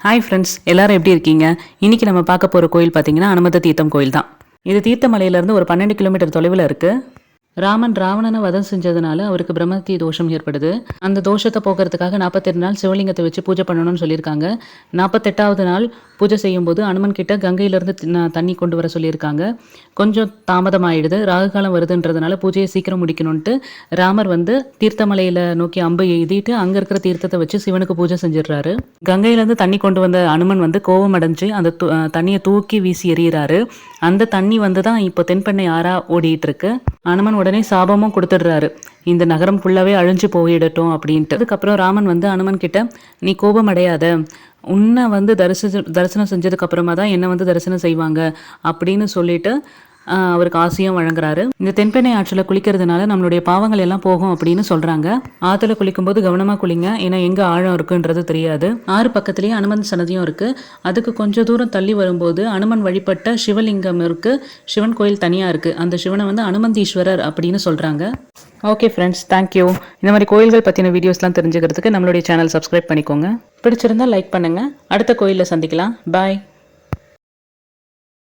Hi friends எல்லாரும் எப்படி இருக்கீங்க? இன்னைக்கு நம்ம பார்க்க போகிற கோயில் பார்த்தீங்கன்னா அனுமத தீர்த்தம் கோயில் தான் இது தீர்த்தமலையிலேருந்து ஒரு பன்னெண்டு கிலோமீட்டர் தொலைவில் இருக்குது ராமன் ராவணனை வதம் செஞ்சதுனால அவருக்கு பிரம்மத்தி தோஷம் ஏற்படுது. அந்த தோஷத்தை போக்குறதுக்காக நாற்பத்தெட்டு நாள் சிவலிங்கத்தை வச்சு பூஜை பண்ணணும்னு சொல்லியிருக்காங்க. நாற்பத்தெட்டாவது நாள் பூஜை செய்யும்போது அனுமன் கிட்ட கங்கையிலேருந்து தண்ணி கொண்டு வர சொல்லியிருக்காங்க. கொஞ்சம் தாமதமாயிடுது ராகு காலம் வருதுன்றதுனால பூஜையை சீக்கிரம் முடிக்கணும்ட்டு ராமர் வந்து தீர்த்தமலையில நோக்கி அம்பு எழுதிட்டு அங்க இருக்கிற தீர்த்தத்தை வச்சு சிவனுக்கு பூஜை செஞ்சிடுறாரு. கங்கையிலேருந்து தண்ணி கொண்டு வந்த அனுமன் வந்து கோபம் அடைஞ்சு அந்த து- தண்ணியை தூக்கி வீசி எறிகிறாரு. அந்த தண்ணி வந்து தான் இப்போ தென்பெண்ணை ஆறா ஓடிட்டு இருக்கு. அனுமன் உடனே சாபமும் கொடுத்துடுறாரு. இந்த நகரம் ஃபுல்லாவே அழிஞ்சு போயிடட்டும் அப்படின்ட்டு. அதுக்கப்புறம் ராமன் வந்து அனுமன் கிட்ட நீ கோபம் அடையாத. உன்னை வந்து தரிசி தரிசனம் செஞ்சதுக்கு அப்புறமா தான் என்னை வந்து தரிசனம் செய்வாங்க. அப்படின்னு சொல்லிட்டு அவருக்கு ஆசையும் வழங்குறாரு. இந்த தென்பெண்ணை ஆற்றில் குளிக்கிறதுனால நம்மளுடைய பாவங்கள் எல்லாம் போகும் அப்படின்னு சொல்றாங்க. ஆற்றுல குளிக்கும்போது கவனமா குளிங்க ஏன்னா எங்க ஆழம் இருக்குன்றது தெரியாது. ஆறு பக்கத்துலேயே அனுமன் சன்னதியும் இருக்கு. அதுக்கு கொஞ்சம் தூரம் தள்ளி வரும்போது அனுமன் வழிபட்ட சிவலிங்கம் இருக்கு. சிவன் கோயில் தனியா இருக்கு. அந்த சிவனை வந்து அனுமந்தீஸ்வரர் அப்படின்னு சொல்றாங்க. ஓகே ஃப்ரெண்ட்ஸ் தேங்க்யூ இந்த மாதிரி கோயில்கள் பற்றின வீடியோஸ்லாம் தெரிஞ்சுக்கிறதுக்கு நம்மளுடைய சேனல் சப்ஸ்கிரைப் பண்ணிக்கோங்க. பிடிச்சிருந்தா லைக் பண்ணுங்கள் அடுத்த கோயிலில் சந்திக்கலாம். பாய்